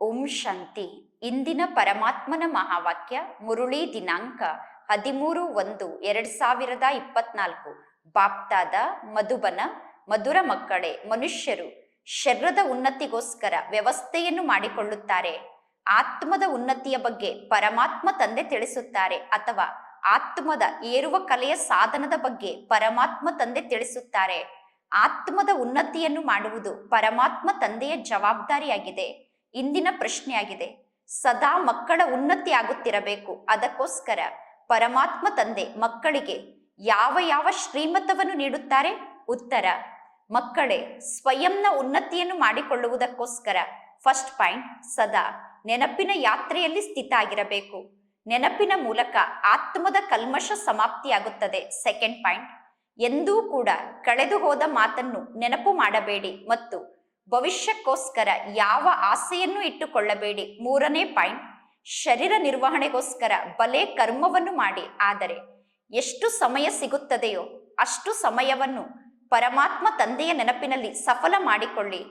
ಓಂ ಶಾಂತಿ. ಇಂದಿನ ಪರಮಾತ್ಮನ ಮಹಾವಾಕ್ಯ ಮುರುಳಿ ದಿನಾಂಕ ಹದಿಮೂರು ಒಂದು ಎರಡ್ ಸಾವಿರದ ಇಪ್ಪತ್ನಾಲ್ಕು. ಬಾಪ್ತಾದ, ಮಧುಬನ, ಮಧುರ ಮಕ್ಕಳೇ, ಮನುಷ್ಯರು ಶರೀರದ ಉನ್ನತಿಗೋಸ್ಕರ ವ್ಯವಸ್ಥೆಯನ್ನು ಮಾಡಿಕೊಳ್ಳುತ್ತಾರೆ. ಆತ್ಮದ ಉನ್ನತಿಯ ಬಗ್ಗೆ ಪರಮಾತ್ಮ ತಂದೆ ತಿಳಿಸುತ್ತಾರೆ ಅಥವಾ ಆತ್ಮದ ಏರುವ ಕಲೆಯ ಸಾಧನದ ಬಗ್ಗೆ ಪರಮಾತ್ಮ ತಂದೆ ತಿಳಿಸುತ್ತಾರೆ. ಆತ್ಮದ ಉನ್ನತಿಯನ್ನು ಮಾಡುವುದು ಪರಮಾತ್ಮ ತಂದೆಯ ಜವಾಬ್ದಾರಿಯಾಗಿದೆ. ಇಂದಿನ ಪ್ರಶ್ನೆಯಾಗಿದೆ. ಸದಾ ಮಕ್ಕಳ ಉನ್ನತಿ ಆಗುತ್ತಿರಬೇಕು ಅದಕ್ಕೋಸ್ಕರ ಪರಮಾತ್ಮ ತಂದೆ ಮಕ್ಕಳಿಗೆ ಯಾವ ಯಾವ ಶ್ರೀಮತವನ್ನು ನೀಡುತ್ತಾರೆ? ಉತ್ತರ, ಮಕ್ಕಳೇ ಸ್ವಯಂನ ಉನ್ನತಿಯನ್ನು ಮಾಡಿಕೊಳ್ಳುವುದಕ್ಕೋಸ್ಕರ ಫಸ್ಟ್ ಪಾಯಿಂಟ್ ಸದಾ ನೆನಪಿನ ಯಾತ್ರೆಯಲ್ಲಿ ಸ್ಥಿತ ಆಗಿರಬೇಕು ನೆನಪಿನ ಮೂಲಕ ಆತ್ಮದ ಕಲ್ಮಶ ಸಮಾಪ್ತಿಯಾಗುತ್ತದೆ. ಸೆಕೆಂಡ್ ಪಾಯಿಂಟ್ ಎಂದೂ ಕೂಡ ಕಳೆದು ಹೋದ ಮಾತನ್ನು ನೆನಪು ಮಾಡಬೇಡಿ ಮತ್ತು ಭವಿಷ್ಯಕ್ಕೋಸ್ಕರ ಯಾವ ಆಸೆಯನ್ನು ಇಟ್ಟುಕೊಳ್ಳಬೇಡಿ. ಮೂರನೇ ಪಾಯಿಂಟ್, ಶರೀರ ನಿರ್ವಹಣೆಗೋಸ್ಕರ ಬಲೆ ಕರ್ಮವನ್ನು ಮಾಡಿ. ಆದರೆ, ಎಷ್ಟು ಸಮಯ ಸಿಗುತ್ತದೆಯೋ ಅಷ್ಟು ಸಮಯವನ್ನು ಪರಮಾತ್ಮ ತಂದೆಯ ನೆನಪಿನಲ್ಲಿ ಸಫಲ ಮಾಡಿಕೊಳ್ಳಿ.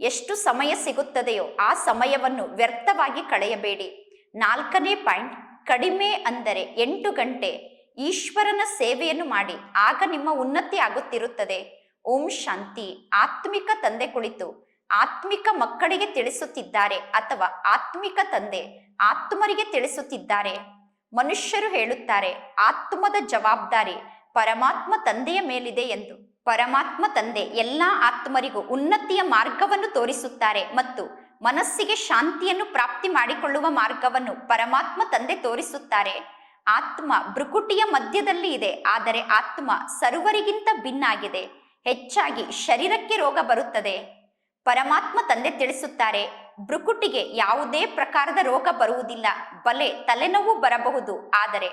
ಎಷ್ಟು ಸಮಯ ಸಿಗುತ್ತದೆಯೋ ಆ ಸಮಯವನ್ನು ವ್ಯರ್ಥವಾಗಿ ಕಳೆಯಬೇಡಿ. ನಾಲ್ಕನೇ ಪಾಯಿಂಟ್, ಕಡಿಮೆ ಅಂದರೆ ಎಂಟು ಗಂಟೆ ಈಶ್ವರನ ಸೇವೆಯನ್ನು ಮಾಡಿ. ಆಗ ನಿಮ್ಮ ಉನ್ನತಿ ಆಗುತ್ತಿರುತ್ತದೆ. ಓಂ ಶಾಂತಿ ಆತ್ಮಿಕ ತಂದೆ ಕುಳಿತು ಆತ್ಮಿಕ ಮಕ್ಕಳಿಗೆ ತಿಳಿಸುತ್ತಿದ್ದಾರೆ ಅಥವಾ ಆತ್ಮಿಕ ತಂದೆ ಆತ್ಮರಿಗೆ ತಿಳಿಸುತ್ತಿದ್ದಾರೆ. ಮನುಷ್ಯರು ಹೇಳುತ್ತಾರೆ, ಆತ್ಮದ ಜವಾಬ್ದಾರಿ ಪರಮಾತ್ಮ ತಂದೆಯ ಮೇಲಿದೆ ಎಂದು. ಪರಮಾತ್ಮ ತಂದೆ ಎಲ್ಲಾ ಆತ್ಮರಿಗೂ ಉನ್ನತಿಯ ಮಾರ್ಗವನ್ನು ತೋರಿಸುತ್ತಾರೆ ಮತ್ತು ಮನಸ್ಸಿಗೆ ಶಾಂತಿಯನ್ನು ಪ್ರಾಪ್ತಿ ಮಾಡಿಕೊಳ್ಳುವ ಮಾರ್ಗವನ್ನು ಪರಮಾತ್ಮ ತಂದೆ ತೋರಿಸುತ್ತಾರೆ. ಆತ್ಮ ಭ್ರುಕುಟಿಯ ಮಧ್ಯದಲ್ಲಿ ಇದೆ, ಆದರೆ ಆತ್ಮ ಸರ್ವರಿಗಿಂತ ಭಿನ್ನಾಗಿದೆ. ಹೆಚ್ಚಾಗಿ ಶರೀರಕ್ಕೆ ರೋಗ ಬರುತ್ತದೆ. ಪರಮಾತ್ಮ ತಂದೆ ತಿಳಿಸುತ್ತಾರೆ, ಭ್ರುಕುಟಿಗೆ ಯಾವುದೇ ಪ್ರಕಾರದ ರೋಗ ಬರುವುದಿಲ್ಲ, ಬಲೆ, ತಲೆನೋವು ಬರಬಹುದು, ಆದರೆ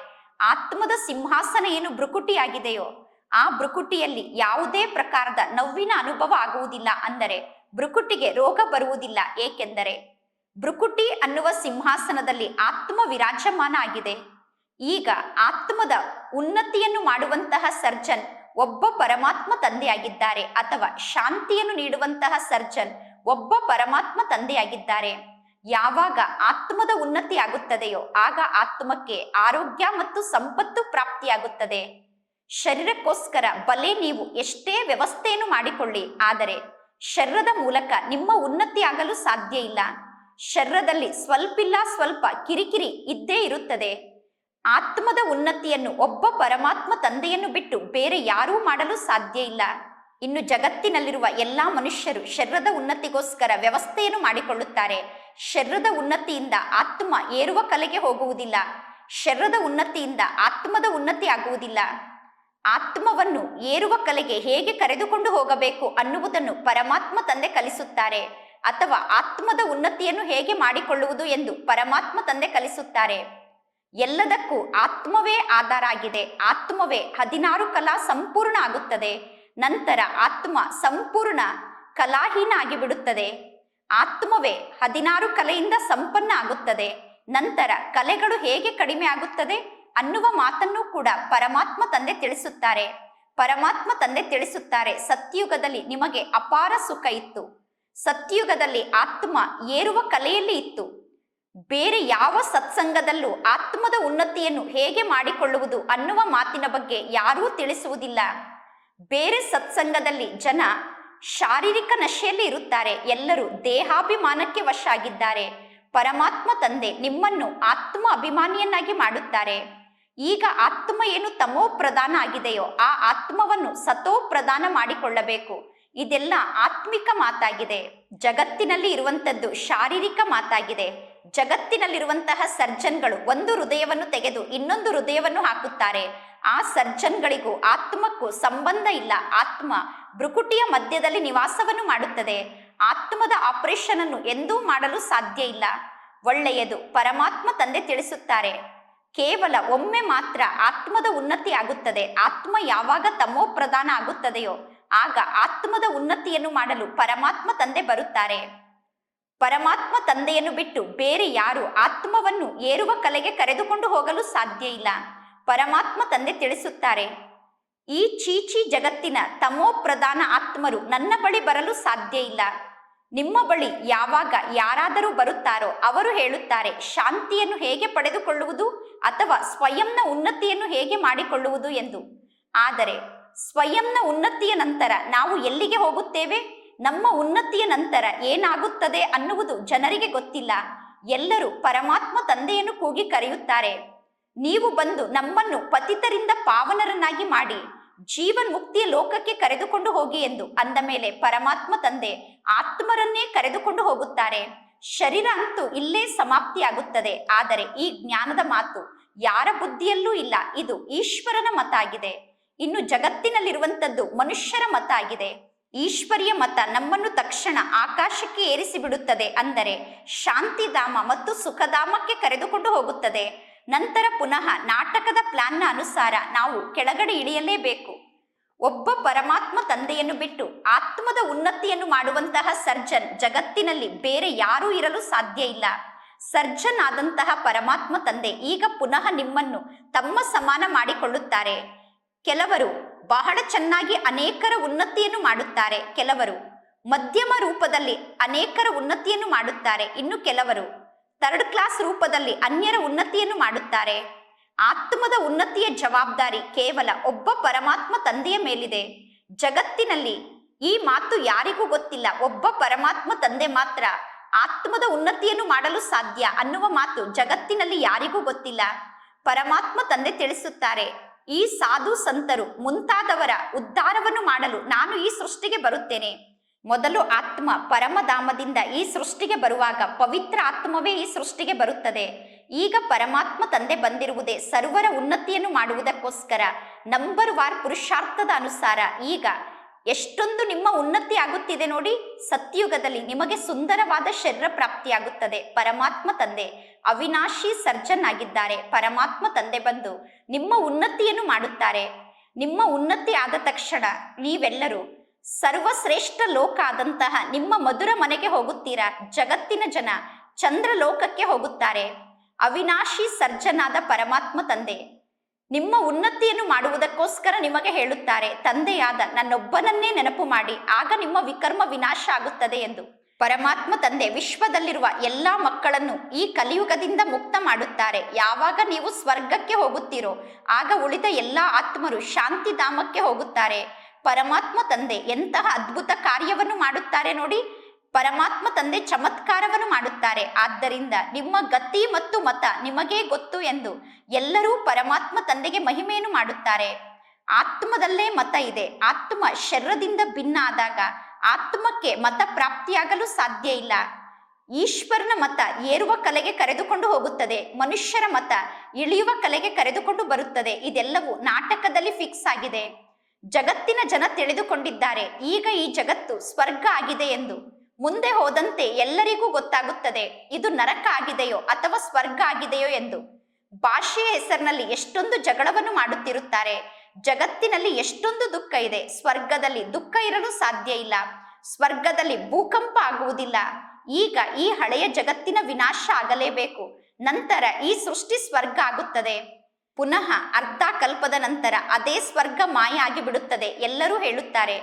ಆತ್ಮದ ಸಿಂಹಾಸನ ಏನು ಬ್ರುಕುಟಿಯಾಗಿದೆಯೋ ಆ ಬ್ರುಕುಟಿಯಲ್ಲಿ ಯಾವುದೇ ಪ್ರಕಾರದ ನೋವಿನ ಅನುಭವ ಆಗುವುದಿಲ್ಲ ಅಂದರೆ ಭ್ರುಕುಟಿಗೆ ರೋಗ ಬರುವುದಿಲ್ಲ, ಏಕೆಂದರೆ ಭ್ರುಕುಟಿ ಅನ್ನುವ ಸಿಂಹಾಸನದಲ್ಲಿ ಆತ್ಮ ವಿರಾಜಮಾನ ಆಗಿದೆ. ಈಗ ಆತ್ಮದ ಉನ್ನತಿಯನ್ನು ಮಾಡುವಂತಹ ಸರ್ಜನ್ ಒಬ್ಬ ಪರಮಾತ್ಮ ತಂದೆಯಾಗಿದ್ದಾರೆ ಅಥವಾ ಶಾಂತಿಯನ್ನು ನೀಡುವಂತಹ ಸರ್ಜನ್ ಒಬ್ಬ ಪರಮಾತ್ಮ ತಂದೆಯಾಗಿದ್ದಾರೆ. ಯಾವಾಗ ಆತ್ಮದ ಉನ್ನತಿ ಆಗುತ್ತದೆಯೋ ಆಗ ಆತ್ಮಕ್ಕೆ ಆರೋಗ್ಯ ಮತ್ತು ಸಂಪತ್ತು ಪ್ರಾಪ್ತಿಯಾಗುತ್ತದೆ. ಶರೀರಕ್ಕೋಸ್ಕರ ಬಲೆ ನೀವು ಎಷ್ಟೇ ವ್ಯವಸ್ಥೆಯನ್ನು ಮಾಡಿಕೊಳ್ಳಿ, ಆದರೆ ಶರೀರದ ಮೂಲಕ ನಿಮ್ಮ ಉನ್ನತಿ ಆಗಲು ಸಾಧ್ಯ ಇಲ್ಲ. ಶರೀರದಲ್ಲಿ ಸ್ವಲ್ಪಿಲ್ಲ, ಸ್ವಲ್ಪ ಕಿರಿಕಿರಿ ಇದ್ದೇ ಇರುತ್ತದೆ. ಆತ್ಮದ ಉನ್ನತಿಯನ್ನು, ಒಬ್ಬ ಪರಮಾತ್ಮ ತಂದೆಯನ್ನು ಬಿಟ್ಟು ಬೇರೆ ಯಾರೂ ಮಾಡಲು ಸಾಧ್ಯ ಇಲ್ಲ. ಇನ್ನು ಜಗತ್ತಿನಲ್ಲಿರುವ ಎಲ್ಲಾ ಮನುಷ್ಯರು ಶರೀರದ ಉನ್ನತಿಗೋಸ್ಕರ ವ್ಯವಸ್ಥೆಯನ್ನು ಮಾಡಿಕೊಳ್ಳುತ್ತಾರೆ. ಶರೀರದ ಉನ್ನತಿಯಿಂದ ಆತ್ಮ ಏರುವ ಕಲೆಗೆ ಹೋಗುವುದಿಲ್ಲ. ಶರೀರದ ಉನ್ನತಿಯಿಂದ ಆತ್ಮದ ಉನ್ನತಿ ಆಗುವುದಿಲ್ಲ. ಆತ್ಮವನ್ನು ಏರುವ ಕಲೆಗೆ ಹೇಗೆ ಕರೆದುಕೊಂಡು ಹೋಗಬೇಕು ಅನ್ನುವುದನ್ನು ಪರಮಾತ್ಮ ತಂದೆ ಕಲಿಸುತ್ತಾರೆ. ಅಥವಾ ಆತ್ಮದ ಉನ್ನತಿಯನ್ನು ಹೇಗೆ ಮಾಡಿಕೊಳ್ಳುವುದು ಎಂದು ಪರಮಾತ್ಮ ತಂದೆ ಕಲಿಸುತ್ತಾರೆ. ಎಲ್ಲದಕ್ಕೂ ಆತ್ಮವೇ ಆಧಾರ ಆಗಿದೆ ಆತ್ಮವೇ ಹದಿನಾರು ಕಲಾ ಸಂಪೂರ್ಣ ಆಗುತ್ತದೆ. ನಂತರ ಆತ್ಮ ಸಂಪೂರ್ಣ ಕಲಾಹೀನ ಆಗಿಬಿಡುತ್ತದೆ ಆತ್ಮವೇ ಹದಿನಾರು ಕಲೆಯಿಂದ ಸಂಪನ್ನ ಆಗುತ್ತದೆ. ನಂತರ ಕಲೆಗಳು ಹೇಗೆ ಕಡಿಮೆ ಆಗುತ್ತದೆ ಅನ್ನುವ ಮಾತನ್ನು ಕೂಡ ಪರಮಾತ್ಮ ತಂದೆ ತಿಳಿಸುತ್ತಾರೆ. ಪರಮಾತ್ಮ ತಂದೆ ತಿಳಿಸುತ್ತಾರೆ, ಸತ್ಯುಗದಲ್ಲಿ ನಿಮಗೆ ಅಪಾರ ಸುಖ ಇತ್ತು. ಸತ್ಯುಗದಲ್ಲಿ ಆತ್ಮ ಏರುವ ಕಲೆಯಲ್ಲಿ ಇತ್ತು. ಬೇರೆ ಯಾವ ಸತ್ಸಂಗದಲ್ಲೂ ಆತ್ಮದ ಉನ್ನತಿಯನ್ನು ಹೇಗೆ ಮಾಡಿಕೊಳ್ಳುವುದು ಅನ್ನುವ ಮಾತಿನ ಬಗ್ಗೆ ಯಾರೂ ತಿಳಿಸುವುದಿಲ್ಲ. ಬೇರೆ ಸತ್ಸಂಗದಲ್ಲಿ ಜನ ಶಾರೀರಿಕ ನಶೆಯಲ್ಲಿ ಇರುತ್ತಾರೆ, ಎಲ್ಲರೂ ದೇಹಾಭಿಮಾನಕ್ಕೆ ವಶ ಆಗಿದ್ದಾರೆ ಪರಮಾತ್ಮ ತಂದೆ ನಿಮ್ಮನ್ನು ಆತ್ಮ ಅಭಿಮಾನಿಯನ್ನಾಗಿ ಮಾಡುತ್ತಾರೆ. ಈಗ ಆತ್ಮ ಏನು ತಮೋ ಪ್ರಧಾನ ಆಗಿದೆಯೋ ಆ ಆತ್ಮವನ್ನು ಸತೋ ಪ್ರಧಾನ ಮಾಡಿಕೊಳ್ಳಬೇಕು. ಇದೆಲ್ಲ ಆತ್ಮಿಕ ಮಾತಾಗಿದೆ. ಜಗತ್ತಿನಲ್ಲಿ ಇರುವಂತದ್ದು ಶಾರೀರಿಕ ಮಾತಾಗಿದೆ. ಜಗತ್ತಿನಲ್ಲಿರುವಂತಹ ಸರ್ಜನ್ಗಳು ಒಂದು ಹೃದಯವನ್ನು ತೆಗೆದು ಇನ್ನೊಂದು ಹೃದಯವನ್ನು ಹಾಕುತ್ತಾರೆ. ಆ ಸರ್ಜನ್ಗಳಿಗೂ ಆತ್ಮಕ್ಕೂ ಸಂಬಂಧ ಇಲ್ಲ. ಆತ್ಮ ಭ್ರುಕುಟಿಯ ಮಧ್ಯದಲ್ಲಿ ನಿವಾಸವನ್ನು ಮಾಡುತ್ತದೆ. ಆತ್ಮದ ಆಪರೇಷನ್ ಅನ್ನು ಎಂದೂ ಮಾಡಲು ಸಾಧ್ಯ ಇಲ್ಲ. ಒಳ್ಳೆಯದು, ಪರಮಾತ್ಮ ತಂದೆ ತಿಳಿಸುತ್ತಾರೆ. ಕೇವಲ ಒಮ್ಮೆ ಮಾತ್ರ ಆತ್ಮದ ಉನ್ನತಿ ಆಗುತ್ತದೆ. ಆತ್ಮ ಯಾವಾಗ ತಮೋ ಪ್ರಧಾನ ಆಗುತ್ತದೆಯೋ, ಆಗ ಆತ್ಮದ ಉನ್ನತಿಯನ್ನು ಮಾಡಲು ಪರಮಾತ್ಮ ತಂದೆ ಬರುತ್ತಾರೆ. ಪರಮಾತ್ಮ ತಂದೆಯನ್ನು ಬಿಟ್ಟು ಬೇರೆ ಯಾರು ಆತ್ಮವನ್ನು ಏರುವ ಕಲೆಗೆ ಕರೆದುಕೊಂಡು ಹೋಗಲು ಸಾಧ್ಯ ಇಲ್ಲ. ಪರಮಾತ್ಮ ತಂದೆ ತಿಳಿಸುತ್ತಾರೆ, ಈ ಚೀಚಿ ಜಗತ್ತಿನ ತಮೋ ಪ್ರಧಾನ ಆತ್ಮರು ನನ್ನ ಬಳಿ ಬರಲು ಸಾಧ್ಯ ಇಲ್ಲ. ನಿಮ್ಮ ಬಳಿ ಯಾವಾಗ ಯಾರಾದರೂ ಬರುತ್ತಾರೋ ಅವರು ಹೇಳುತ್ತಾರೆ, ಶಾಂತಿಯನ್ನು ಹೇಗೆ ಪಡೆದುಕೊಳ್ಳುವುದು ಅಥವಾ ಸ್ವಯಂನ ಉನ್ನತಿಯನ್ನು ಹೇಗೆ ಮಾಡಿಕೊಳ್ಳುವುದು ಎಂದು. ಆದರೆ ಸ್ವಯಂನ ಉನ್ನತಿಯ ನಂತರ ನಾವು ಎಲ್ಲಿಗೆ ಹೋಗುತ್ತೇವೆ? ನಮ್ಮ ಉನ್ನತಿಯ ನಂತರ ಏನಾಗುತ್ತದೆ ಅನ್ನುವುದು ಜನರಿಗೆ ಗೊತ್ತಿಲ್ಲ. ಎಲ್ಲರೂ ಪರಮಾತ್ಮ ತಂದೆಯನ್ನು ಕೂಗಿ ಕರೆಯುತ್ತಾರೆ. ನೀವು ಬಂದು ನಮ್ಮನ್ನು ಪತಿತರಿಂದ ಪಾವನರನ್ನಾಗಿ ಮಾಡಿ, ಜೀವನ್ ಮುಕ್ತಿಯ ಲೋಕಕ್ಕೆ ಕರೆದುಕೊಂಡು ಹೋಗಿ ಎಂದು ಅಂದ ಮೇಲೆ ಪರಮಾತ್ಮ ತಂದೆ ಆತ್ಮರನ್ನೇ ಕರೆದುಕೊಂಡು ಹೋಗುತ್ತಾರೆ. ಶರೀರ ಅಂತೂ ಇಲ್ಲೇ ಸಮಾಪ್ತಿಯಾಗುತ್ತದೆ. ಆದರೆ ಈ ಜ್ಞಾನದ ಮಾತು ಯಾರ ಬುದ್ಧಿಯಲ್ಲೂ ಇಲ್ಲ. ಇದು ಈಶ್ವರನ ಮತ ಆಗಿದೆ ಇನ್ನು ಜಗತ್ತಿನಲ್ಲಿರುವಂತದ್ದು ಮನುಷ್ಯರ ಮತ ಆಗಿದೆ ಈಶ್ವರಿಯ ಮತ ನಮ್ಮನ್ನು ತಕ್ಷಣ ಆಕಾಶಕ್ಕೆ ಏರಿಸಿ ಬಿಡುತ್ತದೆ ಅಂದರೆ ಶಾಂತಿಧಾಮ ಮತ್ತು ಸುಖಧಾಮಕ್ಕೆ ಕರೆದುಕೊಂಡು ಹೋಗುತ್ತದೆ. ನಂತರ ಪುನಃ ನಾಟಕದ ಪ್ಲಾನ್ನ ಅನುಸಾರ ನಾವು ಕೆಳಗಡೆ ಇಳಿಯಲೇಬೇಕು. ಒಬ್ಬ ಪರಮಾತ್ಮ ತಂದೆಯನ್ನು ಬಿಟ್ಟು ಆತ್ಮದ ಉನ್ನತಿಯನ್ನು ಮಾಡುವಂತಹ ಸರ್ಜನ್ ಜಗತ್ತಿನಲ್ಲಿ ಬೇರೆ ಯಾರೂ ಇರಲು ಸಾಧ್ಯ ಇಲ್ಲ. ಸರ್ಜನ್ ಆದಂತಹ ಪರಮಾತ್ಮ ತಂದೆ ಈಗ ಪುನಃ ನಿಮ್ಮನ್ನು ತಮ್ಮ ಸಮಾನ ಮಾಡಿಕೊಳ್ಳುತ್ತಾರೆ. ಕೆಲವರು ಬಹಳ ಚೆನ್ನಾಗಿ ಅನೇಕರ ಉನ್ನತಿಯನ್ನು ಮಾಡುತ್ತಾರೆ ಕೆಲವರು. ಮಧ್ಯಮ ರೂಪದಲ್ಲಿ ಅನೇಕರ ಉನ್ನತಿಯನ್ನು ಮಾಡುತ್ತಾರೆ ಇನ್ನು ಕೆಲವರು. ಥರ್ಡ್ ಕ್ಲಾಸ್ ರೂಪದಲ್ಲಿ ಅನ್ಯರ ಉನ್ನತಿಯನ್ನು ಮಾಡುತ್ತಾರೆ. ಆತ್ಮದ ಉನ್ನತಿಯ ಜವಾಬ್ದಾರಿ ಕೇವಲ ಒಬ್ಬ ಪರಮಾತ್ಮ ತಂದೆಯ ಮೇಲಿದೆ. ಜಗತ್ತಿನಲ್ಲಿ ಈ ಮಾತು ಯಾರಿಗೂ ಗೊತ್ತಿಲ್ಲ. ಒಬ್ಬ ಪರಮಾತ್ಮ ತಂದೆ ಮಾತ್ರ ಆತ್ಮದ ಉನ್ನತಿಯನ್ನು ಮಾಡಲು ಸಾಧ್ಯ ಅನ್ನುವ ಮಾತು ಜಗತ್ತಿನಲ್ಲಿ ಯಾರಿಗೂ ಗೊತ್ತಿಲ್ಲ. ಪರಮಾತ್ಮ ತಂದೆ ತಿಳಿಸುತ್ತಾರೆ. ಈ ಸಾಧು ಸಂತರು ಮುಂತಾದವರ ಉದ್ಧಾರವನ್ನು ಮಾಡಲು ನಾನು ಈ ಸೃಷ್ಟಿಗೆ ಬರುತ್ತೇನೆ. ಮೊದಲು ಆತ್ಮ ಪರಮಧಾಮದಿಂದ ಈ ಸೃಷ್ಟಿಗೆ ಬರುವಾಗ ಪವಿತ್ರ ಆತ್ಮವೇ ಈ ಸೃಷ್ಟಿಗೆ ಬರುತ್ತದೆ. ಈಗ ಪರಮಾತ್ಮ ತಂದೆ ಬಂದಿರುವುದೇ ಸರ್ವರ ಉನ್ನತಿಯನ್ನು ಮಾಡುವುದಕ್ಕೋಸ್ಕರ ನಂಬರ್ ವಾರ್ ಪುರುಷಾರ್ಥದ ಅನುಸಾರ ಈಗ ಎಷ್ಟೊಂದು ನಿಮ್ಮ ಉನ್ನತಿ ಆಗುತ್ತಿದೆ ನೋಡಿ, ಸತ್ಯುಗದಲ್ಲಿ ನಿಮಗೆ ಸುಂದರವಾದ ಶರೀರ ಪ್ರಾಪ್ತಿಯಾಗುತ್ತದೆ. ಪರಮಾತ್ಮ ತಂದೆ, ಅವಿನಾಶಿ ಸರ್ಜನ್ ಆಗಿದ್ದಾರೆ. ಪರಮಾತ್ಮ ತಂದೆ ಬಂದು ನಿಮ್ಮ ಉನ್ನತಿಯನ್ನು ಮಾಡುತ್ತಾರೆ. ನಿಮ್ಮ ಉನ್ನತಿ ಆದ ತಕ್ಷಣ ನೀವೆಲ್ಲರೂ ಸರ್ವಶ್ರೇಷ್ಠ ಲೋಕ ಆದಂತಹ ನಿಮ್ಮ ಮಧುರ ಮನೆಗೆ ಹೋಗುತ್ತೀರಾ? ಜಗತ್ತಿನ ಜನ ಚಂದ್ರ ಲೋಕಕ್ಕೆ ಹೋಗುತ್ತಾರೆ. ಅವಿನಾಶಿ ಸರ್ಜನಾದ ಪರಮಾತ್ಮ ತಂದೆ ನಿಮ್ಮ ಉನ್ನತಿಯನ್ನು ಮಾಡುವುದಕ್ಕೋಸ್ಕರ ನಿಮಗೆ ಹೇಳುತ್ತಾರೆ, ತಂದೆಯಾದ ನನ್ನೊಬ್ಬನನ್ನೇ ನೆನಪು ಮಾಡಿ, ಆಗ ನಿಮ್ಮ ವಿಕರ್ಮ ವಿನಾಶ ಆಗುತ್ತದೆ ಎಂದು. ಪರಮಾತ್ಮ ತಂದೆ ವಿಶ್ವದಲ್ಲಿರುವ ಎಲ್ಲಾ ಮಕ್ಕಳನ್ನು ಈ ಕಲಿಯುಗದಿಂದ ಮುಕ್ತ ಮಾಡುತ್ತಾರೆ. ಯಾವಾಗ ನೀವು ಸ್ವರ್ಗಕ್ಕೆ ಹೋಗುತ್ತೀರೋ, ಆಗ ಉಳಿದ ಎಲ್ಲಾ ಆತ್ಮರು ಶಾಂತಿಧಾಮಕ್ಕೆ ಹೋಗುತ್ತಾರೆ. ಪರಮಾತ್ಮ ತಂದೆ ಎಂತಹ ಅದ್ಭುತ ಕಾರ್ಯವನ್ನು ಮಾಡುತ್ತಾರೆ ನೋಡಿ ಪರಮಾತ್ಮ ತಂದೆ ಚಮತ್ಕಾರವನ್ನು ಮಾಡುತ್ತಾರೆ. ಆದ್ದರಿಂದ ನಿಮ್ಮ ಗತಿ ಮತ್ತು ಮತ ನಿಮಗೇ ಗೊತ್ತು ಎಂದು ಎಲ್ಲರೂ ಪರಮಾತ್ಮ ತಂದೆಗೆ ಮಹಿಮೆಯನ್ನು ಮಾಡುತ್ತಾರೆ. ಆತ್ಮದಲ್ಲೇ ಮತ ಇದೆ. ಆತ್ಮ ಶರೀರದಿಂದ ಭಿನ್ನ ಆದಾಗ ಆತ್ಮಕ್ಕೆ ಮತ ಪ್ರಾಪ್ತಿಯಾಗಲು ಸಾಧ್ಯ ಇಲ್ಲ. ಈಶ್ವರನ ಮತ ಏರುವ ಕಲೆಗೆ ಕರೆದುಕೊಂಡು ಹೋಗುತ್ತದೆ. ಮನುಷ್ಯರ ಮತ ಇಳಿಯುವ ಕಲೆಗೆ ಕರೆದುಕೊಂಡು ಬರುತ್ತದೆ. ಇದೆಲ್ಲವೂ ನಾಟಕದಲ್ಲಿ ಫಿಕ್ಸ್ ಆಗಿದೆ. ಜಗತ್ತಿನ ಜನ ತಿಳಿದುಕೊಂಡಿದ್ದಾರೆ. ಈಗ ಈ ಜಗತ್ತು ಸ್ವರ್ಗ ಆಗಿದೆ ಎಂದು ಮುಂದೆ ಹೋದಂತೆ ಎಲ್ಲರಿಗೂ ಗೊತ್ತಾಗುತ್ತದೆ, ಇದು ನರಕ ಆಗಿದೆಯೋ ಅಥವಾ ಸ್ವರ್ಗ ಆಗಿದೆಯೋ ಎಂದು. ಭಾಷೆಯ ಹೆಸರಿನಲ್ಲಿ ಎಷ್ಟೊಂದು ಜಗಳವನ್ನು ಮಾಡುತ್ತಿರುತ್ತಾರೆ, ಜಗತ್ತಿನಲ್ಲಿ ಎಷ್ಟೊಂದು ದುಃಖ ಇದೆ, ಸ್ವರ್ಗದಲ್ಲಿ ದುಃಖ ಇರಲು ಸಾಧ್ಯ ಇಲ್ಲ, ಸ್ವರ್ಗದಲ್ಲಿ ಭೂಕಂಪ ಆಗುವುದಿಲ್ಲ. ಈಗ ಈ ಹಳೆಯ ಜಗತ್ತಿನ ವಿನಾಶ ಆಗಲೇಬೇಕು, ನಂತರ ಈ ಸೃಷ್ಟಿ ಸ್ವರ್ಗ ಆಗುತ್ತದೆ. ಪುನಃ ಅರ್ಧ ಕಲ್ಪದ ನಂತರ ಅದೇ ಸ್ವರ್ಗ ಮಾಯ ಆಗಿಬಿಡುತ್ತದೆ, ಎಲ್ಲರೂ ಹೇಳುತ್ತಾರೆ.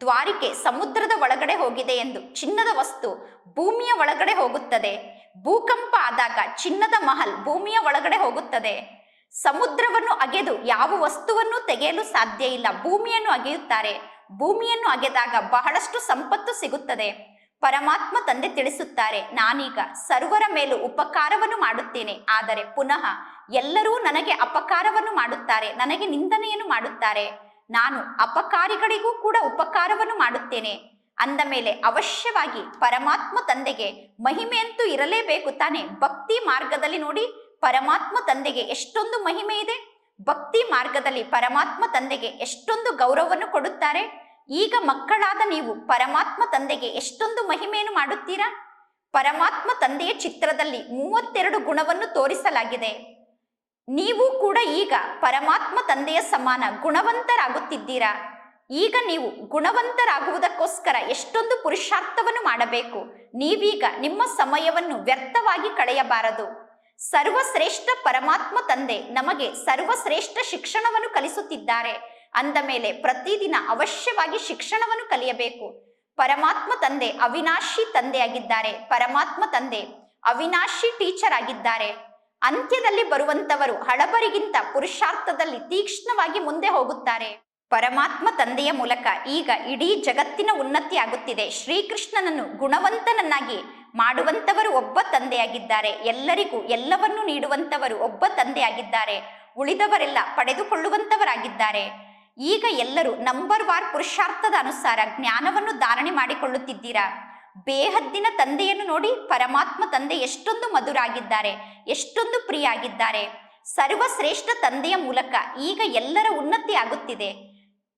ದ್ವಾರಿಕೆ ಸಮುದ್ರದ ಒಳಗಡೆ ಹೋಗಿದೆ ಎಂದು ಚಿನ್ನದ ವಸ್ತು ಭೂಮಿಯ ಒಳಗಡೆ ಹೋಗುತ್ತದೆ. ಭೂಕಂಪ ಆದಾಗ ಚಿನ್ನದ ಮಹಲ್ ಭೂಮಿಯ ಒಳಗಡೆ ಹೋಗುತ್ತದೆ. ಸಮುದ್ರವನ್ನು ಅಗೆದು ಯಾವ ವಸ್ತುವನ್ನು ತೆಗೆಯಲು ಸಾಧ್ಯ ಇಲ್ಲ. ಭೂಮಿಯನ್ನು ಅಗೆಯುತ್ತಾರೆ. ಭೂಮಿಯನ್ನು ಅಗೆದಾಗ ಬಹಳಷ್ಟು ಸಂಪತ್ತು ಸಿಗುತ್ತದೆ. ಪರಮಾತ್ಮ ತಂದೆ ತಿಳಿಸುತ್ತಾರೆ, ನಾನೀಗ ಸರ್ವರ ಮೇಲೂ ಉಪಕಾರವನ್ನು ಮಾಡುತ್ತೇನೆ. ಆದರೆ ಪುನಃ ಎಲ್ಲರೂ ನನಗೆ ಅಪಕಾರವನ್ನು ಮಾಡುತ್ತಾರೆ, ನನಗೆ ನಿಂದನೆಯನ್ನು ಮಾಡುತ್ತಾರೆ. ನಾನು ಅಪಕಾರಿಗಳಿಗೂ ಕೂಡ ಉಪಕಾರವನ್ನು ಮಾಡುತ್ತೇನೆ. ಅಂದ ಮೇಲೆ ಅವಶ್ಯವಾಗಿ ಪರಮಾತ್ಮ ತಂದೆಗೆ ಮಹಿಮೆಯಂತೂ ಇರಲೇಬೇಕು ತಾನೆ. ಭಕ್ತಿ ಮಾರ್ಗದಲ್ಲಿ ನೋಡಿ ಪರಮಾತ್ಮ ತಂದೆಗೆ ಎಷ್ಟೊಂದು ಮಹಿಮೆ ಇದೆ. ಭಕ್ತಿ ಮಾರ್ಗದಲ್ಲಿ ಪರಮಾತ್ಮ ತಂದೆಗೆ ಎಷ್ಟೊಂದು ಗೌರವವನ್ನು ಕೊಡುತ್ತಾರೆ. ಈಗ ಮಕ್ಕಳಾದ ನೀವು ಪರಮಾತ್ಮ ತಂದೆಗೆ ಎಷ್ಟೊಂದು ಮಹಿಮೆಯನ್ನು ಮಾಡುತ್ತೀರಾ? ಪರಮಾತ್ಮ ತಂದೆಯ ಚಿತ್ರದಲ್ಲಿ ಮೂವತ್ತೆರಡು ಗುಣವನ್ನು ತೋರಿಸಲಾಗಿದೆ. ನೀವು ಕೂಡ ಈಗ ಪರಮಾತ್ಮ ತಂದೆಯ ಸಮಾನ ಗುಣವಂತರಾಗುತ್ತಿದ್ದೀರಾ? ಈಗ ನೀವು ಗುಣವಂತರಾಗುವುದಕ್ಕೋಸ್ಕರ ಎಷ್ಟೊಂದು ಪುರುಷಾರ್ಥವನ್ನು ಮಾಡಬೇಕು. ನೀವೀಗ ನಿಮ್ಮ ಸಮಯವನ್ನು ವ್ಯರ್ಥವಾಗಿ ಕಳೆಯಬಾರದು. ಸರ್ವಶ್ರೇಷ್ಠ ಪರಮಾತ್ಮ ತಂದೆ ನಮಗೆ ಸರ್ವಶ್ರೇಷ್ಠ ಶಿಕ್ಷಣವನ್ನು ಕಲಿಸುತ್ತಿದ್ದಾರೆ. ಅಂದ ಮೇಲೆ ಪ್ರತಿದಿನ ಅವಶ್ಯವಾಗಿ ಶಿಕ್ಷಣವನ್ನು ಕಲಿಯಬೇಕು. ಪರಮಾತ್ಮ ತಂದೆ ಅವಿನಾಶಿ ತಂದೆಯಾಗಿದ್ದಾರೆ. ಪರಮಾತ್ಮ ತಂದೆ ಅವಿನಾಶಿ ಟೀಚರ್ ಆಗಿದ್ದಾರೆ. ಅಂತ್ಯದಲ್ಲಿ ಬರುವಂತವರು ಹಳಬರಿಗಿಂತ ಪುರುಷಾರ್ಥದಲ್ಲಿ ತೀಕ್ಷ್ಣವಾಗಿ ಮುಂದೆ ಹೋಗುತ್ತಾರೆ. ಪರಮಾತ್ಮ ತಂದೆಯ ಮೂಲಕ ಈಗ ಇಡೀ ಜಗತ್ತಿನ ಉನ್ನತಿ ಆಗುತ್ತಿದೆ. ಶ್ರೀಕೃಷ್ಣನನ್ನು ಗುಣವಂತನನ್ನಾಗಿ ಮಾಡುವಂತವರು ಒಬ್ಬ ತಂದೆಯಾಗಿದ್ದಾರೆ. ಎಲ್ಲರಿಗೂ ಎಲ್ಲವನ್ನೂ ನೀಡುವಂತವರು ಒಬ್ಬ ತಂದೆಯಾಗಿದ್ದಾರೆ. ಉಳಿದವರೆಲ್ಲ ಪಡೆದುಕೊಳ್ಳುವಂತವರಾಗಿದ್ದಾರೆ. ಈಗ ಎಲ್ಲರೂ ನಂಬರ್ ವಾರ್ ಪುರುಷಾರ್ಥದ ಅನುಸಾರ ಜ್ಞಾನವನ್ನು ಧಾರಣೆ ಮಾಡಿಕೊಳ್ಳುತ್ತಿದ್ದೀರಾ? ಬೇಹದ್ದಿನ ತಂದೆಯನ್ನು ನೋಡಿ ಪರಮಾತ್ಮ ತಂದೆ ಎಷ್ಟೊಂದು ಮಧುರಾಗಿದ್ದಾರೆ, ಎಷ್ಟೊಂದು ಪ್ರಿಯಾಗಿದ್ದಾರೆ. ಸರ್ವಶ್ರೇಷ್ಠ ತಂದೆಯ ಮೂಲಕ ಈಗ ಎಲ್ಲರ ಉನ್ನತಿ ಆಗುತ್ತಿದೆ.